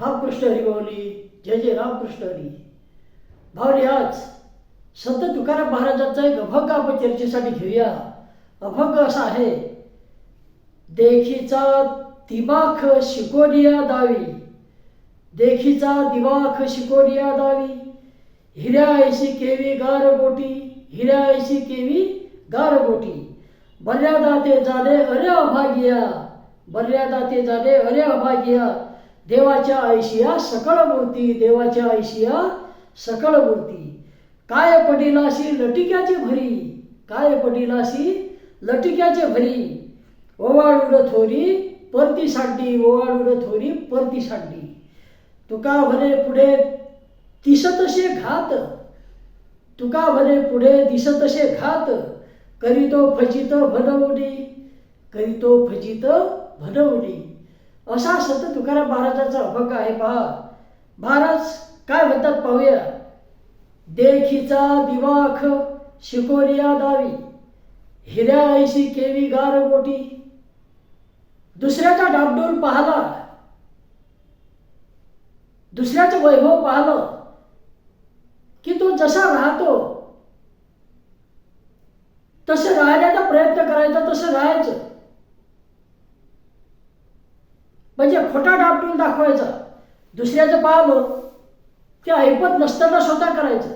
रामकृष्ण हरी जय जय रामकृष्ण हरी भावली आज संत तुकाराम महाराजांचा एक अभंग आपण चर्चेसाठी घेऊया. अभंग असा आहे देखीचा दिमाख शिकोनिया दावी देखीचा दिमाख शिकोनिया दावी हिऱ्या ऐशी केवी गार गोटी हिऱ्या ऐशी केवी गार गोटी. मर्यादा ते जाणे अरे अभागिया मर्यादा ते जाणे अरे अभागिया देवाच्या ऐशिया सकळ मूर्ती देवाच्या ऐशिया सकळ मूर्ती. काय पटिलाशी लटिक्याची भरी काय पटिलाशी लटिक्याचे भरी. ओवाळून थोरी परती साडी ओवाळून थोरी परती सांडी. तुका भरे पुढे दिसतसे घात तुका भरे पुढे दिसतसे घात. करीतो फजित भनवडी करीतो फजित भनवडी. असा संत तुकाराम महाराजांचा अभंग आहे पहा. महाराज काय म्हणतात पाहूया? देखीचा दिवाख शिकोरिया दावी. हिऱ्या ऐशी केवी गार मोठी दुसऱ्याचा डाबडोल पाहला. दुसऱ्याचं वैभव पाहलं. की तो जसा राहतो तसं राहण्याचा प्रयत्न करायचा तसं राहायचं. म्हणजे खोटा डापटून दाखवायचा. दुसऱ्याचं पाहलं ते ऐपत नसताना स्वतः करायचं.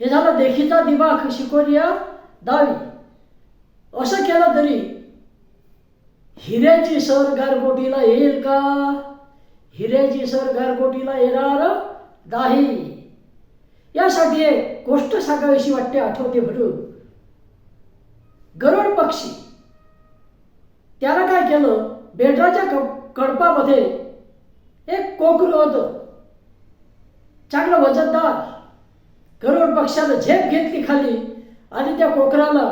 हे झालं देखीचा दिमाग शिकवल्या दावी. असं केलं तरी हिऱ्याची सर गारगोटीला येईल का? हिऱ्याची सर गारगोटीला येणार नाही. यासाठी एक गोष्ट सांगावीशी वाटते आठवते म्हणून. गरुड पक्षी. त्याला काय केलं? बेडराच्या क कडपामध्ये एक कोकरू होतं. चांगलं वजनदार गरुड पक्षानं झेप घेतली खाली आणि त्या कोकराला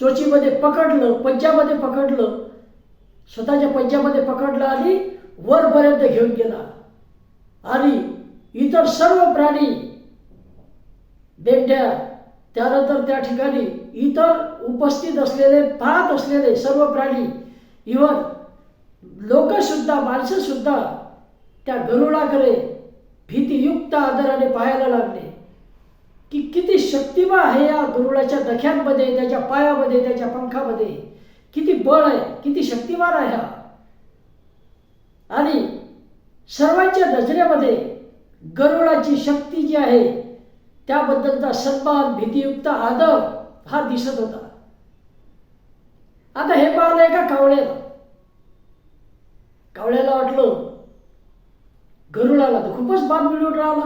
चोचीमध्ये पकडलं पंजामध्ये पकडलं स्वतःच्या पंजामध्ये पकडलं आणि वरपर्यंत घेऊन गेला. आणि इतर सर्व प्राणी बेंड्या त्यानंतर त्या ठिकाणी इतर उपस्थित असलेले पाहत असलेले सर्व प्राणी इवन लोकसुद्धा माणसंसुद्धा त्या गरुडाकडे भीतीयुक्त आदराने पाहायला लागले. की किती शक्तिमा आहे या गरुडाच्या दख्यांमध्ये त्याच्या पायामध्ये त्याच्या पंखामध्ये. किती बळ आहे किती शक्तिमान आहे हा. आणि सर्वांच्या नजरेमध्ये गरुडाची शक्ती जी आहे त्याबद्दलचा सन्मान भीतीयुक्त आदर हा दिसत होता. आता हे पाहिलं एका कावळेला कावळ्याला वाटलं. गरुडाला तर खूपच बाद मिळून राहिला.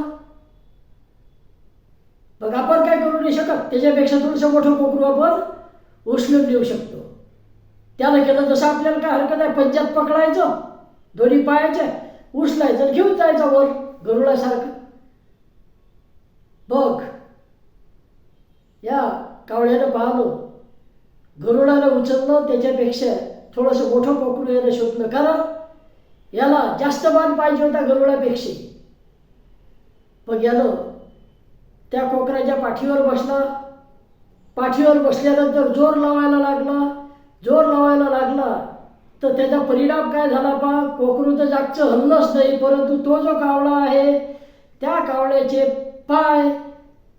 मग आपण काय करू नाही शकत? त्याच्यापेक्षा थोडंसं मोठं कोकरू आपण उचलून देऊ शकतो. त्याला केलं जसं आपल्याला काय हरकत आहे पंजाब पकडायचं दोन्ही पायाच्या उचलायचं घेऊन जायचं वर गरुडासारखं. बघ या कावळ्यानं पाहलो. गरुडाला उचललं त्याच्यापेक्षा थोडंसं मोठं कोकरू यानं शोधलं. कारण याला जास्त मान पाहिजे होता गरुडापेक्षा. पण यानं त्या कोकराच्या पाठीवर बसला. पाठीवर बसल्यानंतर जोर लावायला लागला. जोर लावायला लागला. तर त्याचा परिणाम काय झाला पा? कोकरू तर जागचं हल्लंच नाही परंतु तो जो कावळा आहे त्या कावळ्याचे पाय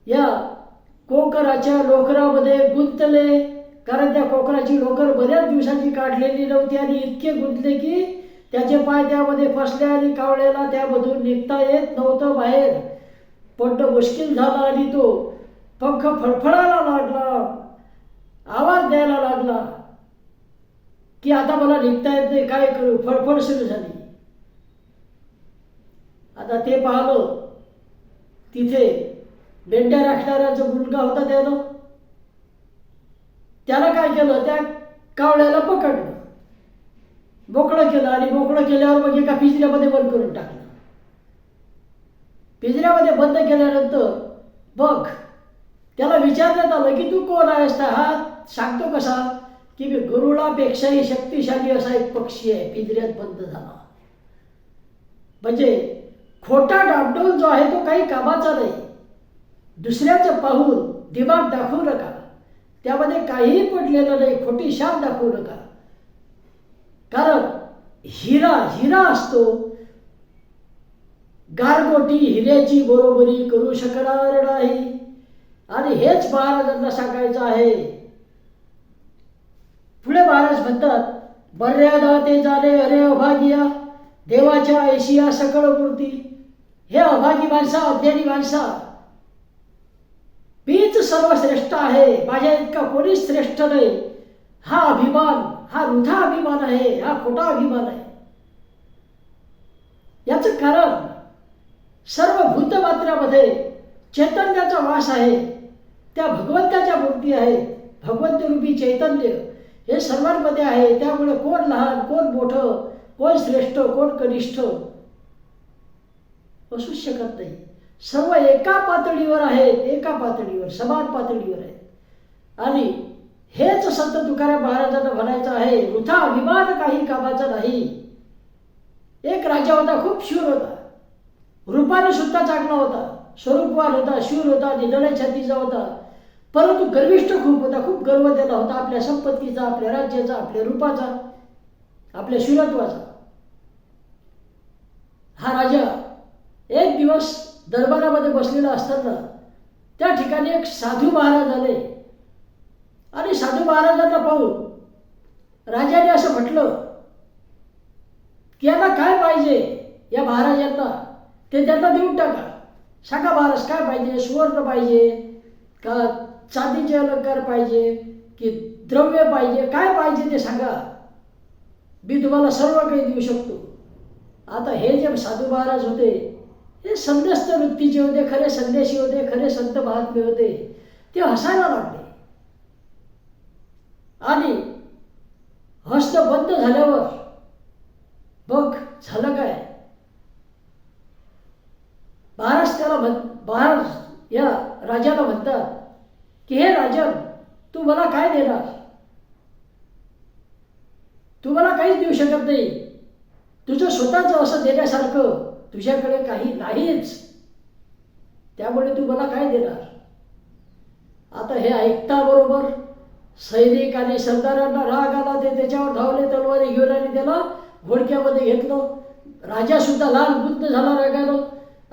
या कोकराच्या लोकरामध्ये गुंतले. कारण त्या कोकराची लोकर बऱ्याच दिवसांची काढलेली नव्हती आणि इतके गुंतले की त्याचे पाय त्यामध्ये फसले आणि कावळ्याला त्यामधून निघता येत नव्हतं बाहेर. पण मुश्किल झाला आणि तो पंख फडफडायला लागला. आवाज द्यायला लागला की आता मला निघता येत नाही काय करू? फडफड सुरू झाली. आता ते पाहलं तिथे मेंढ्या राखणारा जो मुलगा होता त्यानं. त्याला काय केलं? त्या कावळ्याला पकडलं. मोकळं केलं आणि मोकळं केल्यावर मग एका पिजऱ्यामध्ये बंद करून टाकलं. पिजऱ्यामध्ये बंद केल्यानंतर बघ त्याला विचारण्यात आलं की तू कोण आहेस? हा सांगतो कसा की मी गरुडापेक्षाही शक्तिशाली असा एक पक्षी आहे पिंजऱ्यात बंद झाला. म्हणजे खोटा डाबडोल जो आहे तो काही कामाचा नाही. दुसऱ्याचं पाहून दिमाग दाखवू नका. त्यामध्ये काहीही पडलेलं नाही खोटी शाप दाखवू नका. कारण हिरा हिरा असतो. गारगोटी हिऱ्याची बरोबरी करू शकणार नाही. आणि हेच महाराजांना सांगायचं आहे. पुढे महाराज म्हणतात मर्यादा ते झाले अरे अभागिया देवाच्या ऐशिया सकळ मूर्ती. हे अभागी माणसा अज्ञानी माणसा. मीच सर्वश्रेष्ठ आहे. माझ्या इतका कोणीच श्रेष्ठ नाही. हा अभिमान हा वृथा अभिमान आहे हा खोटा अभिमान आहे. याचं कारण सर्व भूतमात्रामध्ये चैतन्याचा वास आहे त्या भगवंताच्या मूर्ती आहे भगवंत रूपी चैतन्य हे सर्वांमध्ये आहे. त्यामुळे कोण लहान कोण मोठं कोण श्रेष्ठ कोण कनिष्ठ असूच शकत नाही. सर्व एका पातळीवर आहेत एका पातळीवर समान पातळीवर आहेत. आणि हेच संत तुकाराम महाराजांना म्हणायचं आहे वृथा अभिमान काही कामाचा नाही. एक राजा होता खूप शूर होता. रूपाने सुद्धा चांगला होता स्वरूपवान होता शूर होता निधड्या छातीचा होता. परंतु गर्विष्ठ खूप होता खूप गर्व त्याला होता आपल्या संपत्तीचा आपल्या राज्याचा आपल्या रूपाचा आपल्या शूरत्वाचा. हा राजा एक दिवस दरबारामध्ये बसलेला असताना त्या ठिकाणी एक साधू महाराज आले. आणि साधू महाराजांना पाहून राजाने असं म्हटलं की यांना काय पाहिजे? या महाराजांना. ते त्यांना देऊन टाका. सांगा महाराज काय पाहिजे? सुवर्ण पाहिजे का चांदीचे अलंकार पाहिजे की द्रव्य पाहिजे? काय पाहिजे ते सांगा. मी तुम्हाला सर्व काही देऊ शकतो. आता हे जे साधू महाराज होते हे संध्यस्त वृत्तीचे होते खरे संदेशी होते खरे संत महात्मे होते ते हसायला लागले. आणि हस्त बंद झाल्यावर बघ झालं काय? महाराज त्याला म्हण महाराज या राजाला म्हणतात की हे राजन तू मला काय देणार? तू मला काहीच देऊ शकत नाही. तुझं स्वतःचं असं देण्यासारखं तुझ्याकडे काही नाहीच. त्यामुळे तू मला काय देणार? आता हे ऐकता बरोबर सैनिक आणि सरदारांना राग आला ते त्याच्यावर धावले तलवारी घेऊन आणि त्याला घोडक्यामध्ये घेतलं. राजा सुद्धा लाल बुद्ध झाला रागानं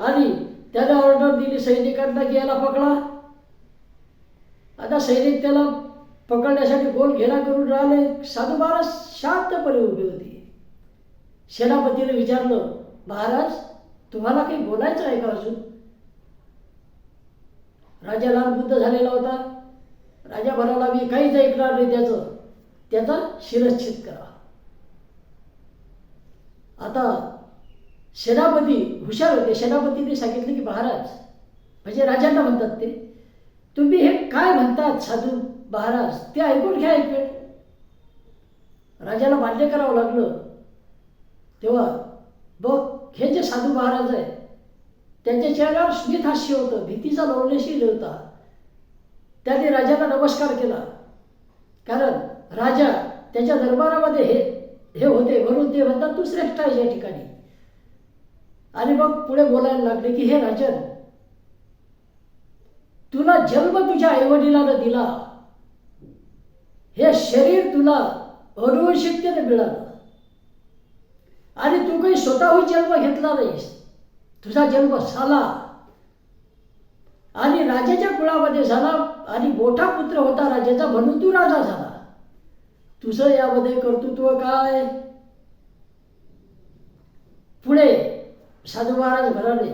आणि त्याला ऑर्डर दिली सैनिकांना की याला पकडा. आता सैनिक त्याला पकडण्यासाठी गोल घेरा करून राहिले. साधू महाराज शांतपणे उभे होते. सेनापतीने विचारलं महाराज तुम्हाला काही बोलायचं आहे का अजून? राजा लाल बुद्ध झालेला होता. राजा भराला मी काहीच ऐकणार नाही त्याचं. त्याचा शिरच्छेद करा. आता सेनापती हुशार होते. सेनापतीने सांगितलं की महाराज म्हणजे राजांना म्हणतात ते तुम्ही हे काय म्हणतात साधू महाराज? ते ऐकून घ्या एक वेळ. राजाला मान्य करावं लागलं. तेव्हा बघ हे जे साधू महाराज आहे त्यांच्या चेहऱ्यावर स्मित हास्य होतं भीतीचा लवलेशील होता त्याने राजाला नमस्कार केला. कारण राजा त्याच्या दरबारामध्ये हे हे होते म्हणून ते म्हणतात तू श्रेष्ठ आहे या ठिकाणी. आणि मग पुढे बोलायला लागले की हे राजन तुला जन्म तुझ्या आईवडिलानं दिला. हे शरीर तुला अनुवंशिकतेने मिळालं. आणि तू काही स्वतःहून जन्म घेतला नाहीस. तुझा जन्म झाला. आणि राजाच्या कुळामध्ये झाला. आणि मोठा पुत्र होता राजाचा म्हणून तू राजा झाला. तुझं यामध्ये कर्तृत्व काय? पुढे साधू महाराज म्हणाले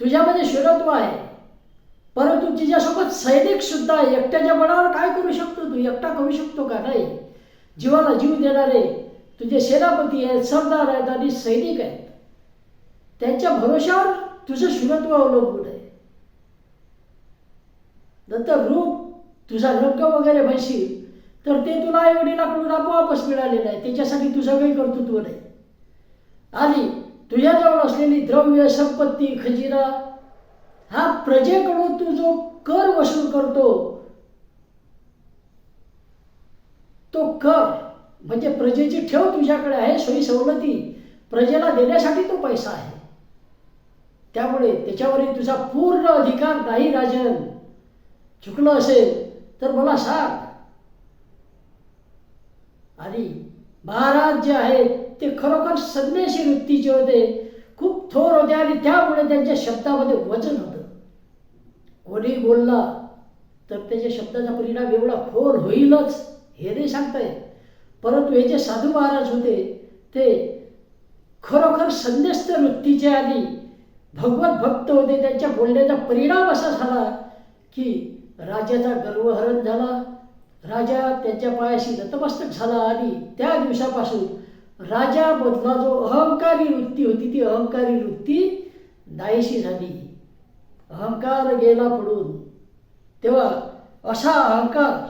तुझ्यामध्ये शिरत्व आहे परंतु तुझ्यासोबत सैनिक सुद्धा एकट्याच्या बळावर काय करू शकतो? तू एकटा करू शकतो का? नाही. जीवाला जीव देणारे तुझे सेनापती आहेत सरदार आहेत आणि सैनिक आहेत. त्यांच्या भरोशावर तुझं शिरत्व अवलंबून आहे. नंतर तुझा रक्क वगैरे म्हणशील तर ते तुला आई वडिलाकडून आपोआपच मिळालेलं आहे त्याच्यासाठी तुझं काही कर्तृत्व नाही. आणि तुझ्याजवळ असलेली द्रव्य संपत्ती खजिना हा प्रजेकडून तू जो कर वसूल करतो तो कर म्हणजे प्रजेची ठेव तुझ्याकडे आहे सोयी सवलती प्रजेला देण्यासाठी तो पैसा आहे. त्यामुळे त्याच्यावरील तुझा पूर्ण अधिकार नाही राजन. चुकलं असेल तर मला सांग. आणि महाराज जे आहेत ते खरोखर संदेशी वृत्तीचे होते. खूप थोर होते आणि त्यामुळे त्यांच्या शब्दामध्ये वचन होतं. कोणी बोलला तर त्याच्या शब्दाचा परिणाम एवढा खोल होईलच हे नाही सांगता येत. परंतु हे जे साधू महाराज होते ते खरोखर संदेस्त वृत्तीचे आणि भगवत भक्त होते. त्यांच्या बोलण्याचा परिणाम असा झाला की राजाचा गर्वहरण झाला. राजा त्यांच्या पायाशी नतमस्तक झाला आणि त्या दिवसापासून राजामधला जो अहंकारी वृत्ती होती ती अहंकारी वृत्ती नाहीशी झाली. अहंकार गेला पडून. तेव्हा असा अहंकार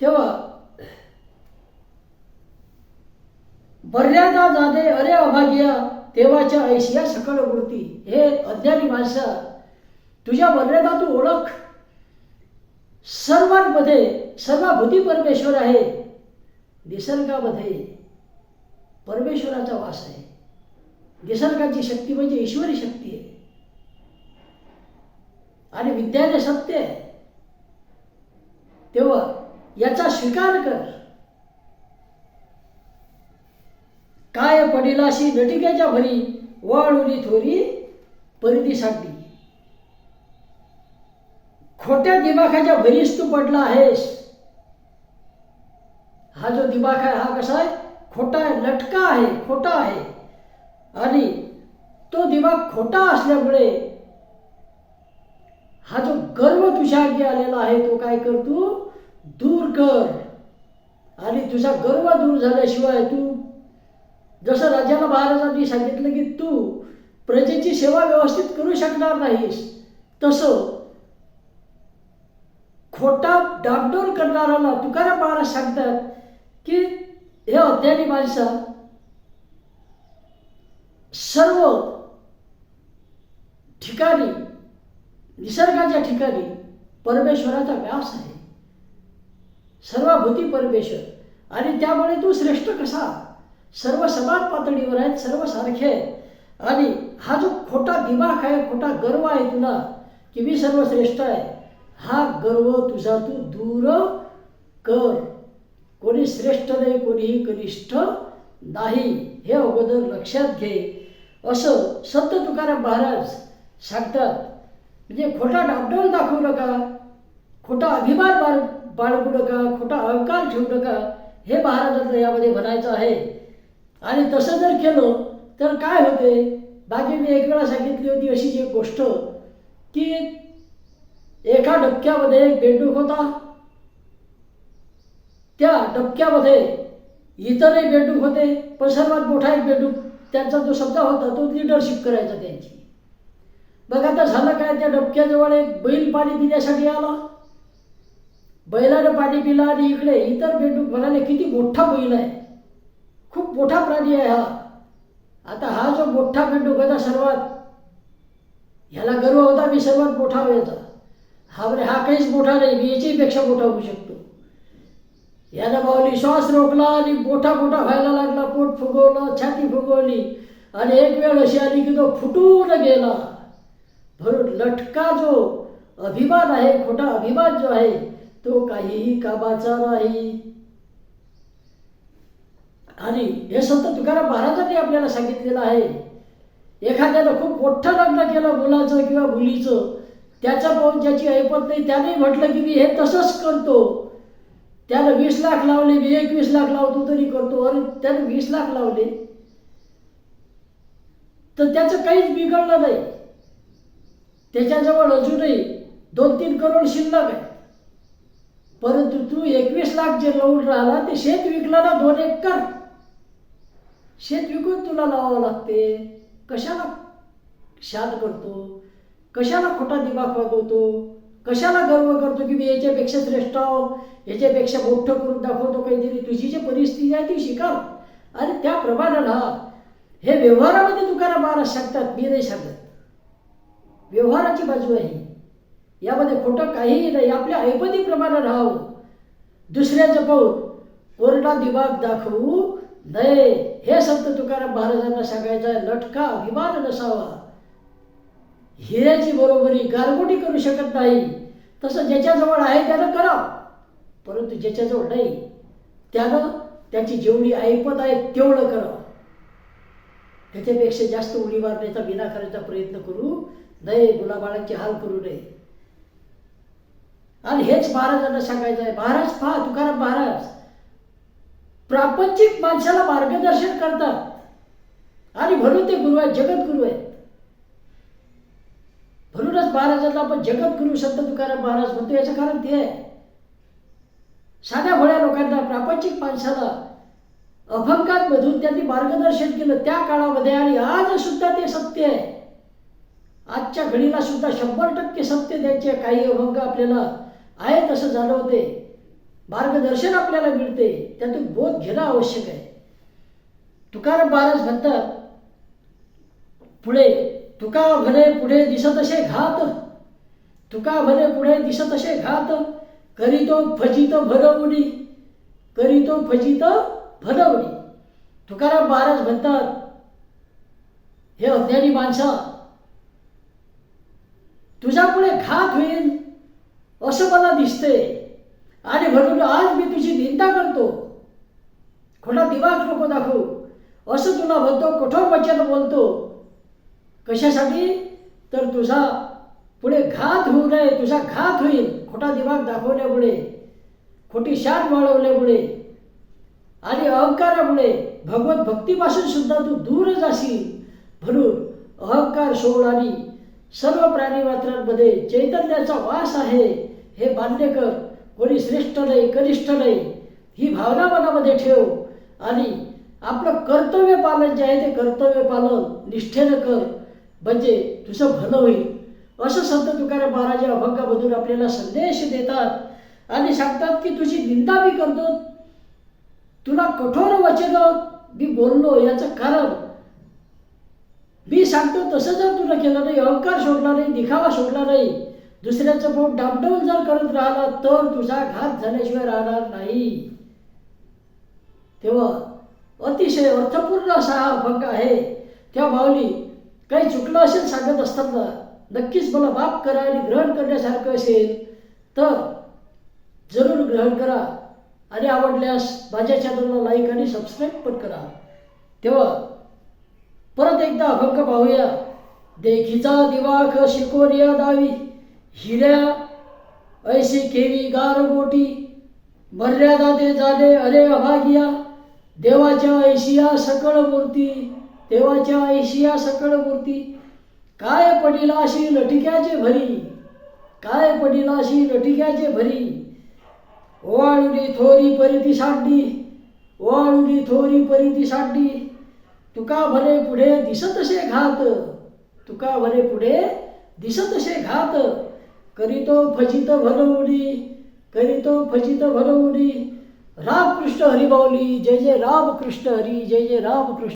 तेव्हा बऱ्यादा जाणे अरे अभाग्या तेव्हाच्या ऐशिया सकळ वृत्ती हे अज्ञानी माणसा तुझ्या मर्यादा तू ओळख. सर्वांमध्ये सर्वाभूती परमेश्वर आहे. निसर्गामध्ये परमेश्वराचा वास आहे. निसर्गाची शक्ती म्हणजे ईश्वरी शक्ती आहे. आणि विद्याने सत्य आहे तेव्हा याचा स्वीकार कर. काय पडिलाशी नटिकेच्या भरी वाळुली थोरी परिधी सांगली खोट्या दिमाखाच्या भरीस तू पडला आहेस. हा जो दिमाग आहे हा कसा आहे? खोटा आहे लटका आहे खोटा आहे. आणि तो दिमाग खोटा असल्यामुळे हा जो गर्व तुझ्या अगदी आलेला आहे तो काय कर तू? दूर कर. आणि तुझा गर्व दूर झाल्याशिवाय तू जसं राजाला महाराजांनी सांगितलं की तू प्रजेची सेवा व्यवस्थित करू शकणार नाहीस तसं खोटा डागडोल करणाऱ्याला तुकाराम महाराज सांगतात की हे अज्ञानी माणसा सर्व ठिकाणी निसर्गाच्या ठिकाणी परमेश्वराचा व्यास आहे. सर्वभूती परमेश्वर. आणि त्यामुळे तू श्रेष्ठ कसा? सर्व समान पातळीवर आहेत सर्व सारखे आहेत. आणि हा जो खोटा दिमाग आहे खोटा गर्व आहे तुला की मी सर्व श्रेष्ठ आहे. हा गर्व तुझा तू दूर कर. कोणी श्रेष्ठ नाही कोणीही कनिष्ठ नाही. हे अगोदर लक्षात घे. असं संत तुकाराम महाराज सांगतात. म्हणजे खोटा डागडोल दाखवू नका. खोटा अभिमान बाळ बाळगू नका. खोटा अहंकार ठेवू नका. हे महाराजांचं यामध्ये म्हणायचं आहे. आणि तसं जर केलं तर काय होते? बाकी मी एक वेळा सांगितली होती अशी एक गोष्ट की एका डबक्यामध्ये एक बेंडूक होता. त्या डबक्यामध्ये इतरही बेंडूक होते पण सर्वात मोठा एक बेंडूक त्यांचा जो शब्द होता तो लिडरशिप करायचा त्यांची. बघ आता झालं काय त्या डबक्याजवळ एक बैल पाणी पिण्यासाठी आला. बैलानं पाणी पिलं आणि इकडे इतर बेंडूक म्हणाले किती मोठा बैल आहे. खूप मोठा प्राणी आहे हा. आता हा जो मोठा बेंडूक होता सर्वात ह्याला गर्व होता मी सर्वात मोठा व्हायचा हा बरे हा काहीच मोठा नाही मी याच्याहीपेक्षा मोठा होऊ शकतो. याला बावली श्वास रोखला आणि मोठा मोठा व्हायला लागला पोट फुगवलं छाती फुगवली. आणि एक वेळ अशी आली की तो फुटून गेला. भरून लटका जो अभिमान आहे खोटा अभिमान जो आहे तो काहीही कामाचा नाही. आणि हे संत तुकाराम महाराजांनी आपल्याला सांगितलेलं आहे एखाद्यानं खूप मोठं लग्न केलं मुलाचं किंवा मुलीचं त्याचा पाहून ज्याची ऐपत नाही. त्याने म्हटलं की मी हे तसंच करतो. त्यानं वीस लाख लावले मी एकवीस लाख लावतो तरी करतो. अरे त्यानं वीस लाख लावले. तर त्याचं काहीच बिघडलं नाही. त्याच्याजवळ अजूनही दोन तीन करोड शिल्लक आहे. परंतु तू एकवीस लाख जे लावून राहिला ते शेत विकला ना दोन कर शेत विकून तुला लावावं लागते. कशाला शाल करतो? कशाला खोटा दिमाग वागवतो कशाला गर्व करतो की मी याच्यापेक्षा श्रेष्ठ आहो? याच्यापेक्षा मोठं करून दाखवतो काहीतरी? तुझी जी परिस्थिती आहे ती शिकाव आणि त्याप्रमाणे राहा हे व्यवहारामध्ये तुकाराम महाराज सांगतात मी नाही सांगत. व्यवहाराची बाजू आहे यामध्ये खोटं काहीही नाही आपल्या ऐपतीप्रमाणे राहावं दुसऱ्याचं पाहून कोरडा दिमाग दाखवू नये. हे संत तुकाराम महाराजांना सांगायचं आहे लटका अभिमान नसावा. हिऱ्याची बरोबरी गारगोटी करू शकत नाही. तसं ज्याच्याजवळ आहे त्यानं करा परंतु ज्याच्याजवळ नाही त्यानं त्याची जेवढी ऐपत आहे तेवढं करा त्याच्यापेक्षा जास्त उडी मारण्याचा विनाकाराचा प्रयत्न करू नये मुलाबाळांचे हाल करू नये. आणि हेच महाराजांना सांगायचं आहे महाराज पहा तुकाराम महाराज प्रापंचिक माणसाला मार्गदर्शन करतात. आणि म्हणून ते गुरु आहेत जगद्गुरु आहेत. म्हणूनच महाराजांना आपण जगद्गुरु संत तुकाराम महाराज म्हणतो याचं कारण ते आहे. साध्या भोळ्या लोकांना प्रापंचिक माणसाला अभंगांमधून त्यांनी मार्गदर्शन केलं त्या काळामध्ये आणि आज सुद्धा ते सत्य आहे. आजच्या घडीला सुद्धा शंभर टक्के सत्य त्यांचे काही अभंग आपल्याला आहे तसं जाणवते. मार्गदर्शन आपल्याला मिळते त्यातून बोध घेणं आवश्यक आहे. तुकाराम महाराज म्हणतात पुढे तुका भले पुढे दिसत असे घात. तुका भले पुढे दिसत असे घात. करीतो फजित भरवणी करीतो फजित भरवणी तुकाराम महाराज म्हणतात हे अज्ञानी माणसं तुझ्या पुढे घात होईल असं मला दिसते आणि म्हणून आज मी तुझी निंदा करतो. खोटा दिमाग नको दाखवू. असं तुला म्हणतो कठोर वचन बोलतो. कशासाठी? तर तुझा पुढे घात होऊ नये तुझा घात होईल. खोटा दिमाग दाखवल्यामुळे खोटी शान वाढवल्यामुळे आणि अहंकारामुळे. भगवत भक्तीपासून सुद्धा तू दूर जाशील. म्हणून अहंकार सोड आणि सर्व प्राणी मात्रांमध्ये चैतन्याचा वास आहे. हे मान्य कर. कोणी श्रेष्ठ नाही कनिष्ठ नाही. ही भावना मनामध्ये ठेव. आणि आपलं कर्तव्य पालन जे आहे ते कर्तव्य पालन निष्ठेनं कर. म्हणजे तुझं भलं होईल. असं संत तुकाराम महाराज या अभंगामधून आपल्याला संदेश देतात आणि सांगतात की तुझी निंदा मी करतो. तुला कठोर वचन मी बोललो याचं कारण मी सांगतो तसं जर तुला केलं नाही अहंकार सोडला नाही दिखावा सोडला नाही. दुसऱ्याचं पोट डामडौल जर करत राहिला तर तुझा घात झाल्याशिवाय राहणार नाही. तेव्हा अतिशय अर्थपूर्ण असा हा अभंग आहे. त्या माऊली काही चुकलं असेल सांगत असताना नक्कीच मला माफ करा आणि ग्रहण करण्यासारखं असेल तर जरूर ग्रहण करा. आणि आवडल्यास माझ्या चॅनलला लाईक आणि सबस्क्राईब पण करा. तेव्हा परत एकदा अभंग पाहूया. देखीचा दिवाख शिकोरिया दावी हिऱ्या ऐशी केवी गार गोटी मर्यादा ते झाले अरे अभागिया देवाच्या ऐशिया सकळ मूर्ती देवाच्या ऐशिया सकळ मूर्ती काय पडिला अशी लटिक्याचे भरी? काय पडिला अशी लटिक्याचे भरी? ओवाळुडी थोरी परिती साड्डी ओवाळुडी थोरी परिती साड्डी तुका भरे पुढे दिसतसे घात तुका भरे पुढे दिसतसे घात करीतो फजित भरवडी करीतो फजित भरवडी रामकृष्ण हरिबावली जय जय रामकृष्ण हरी जय जय रामकृष्ण.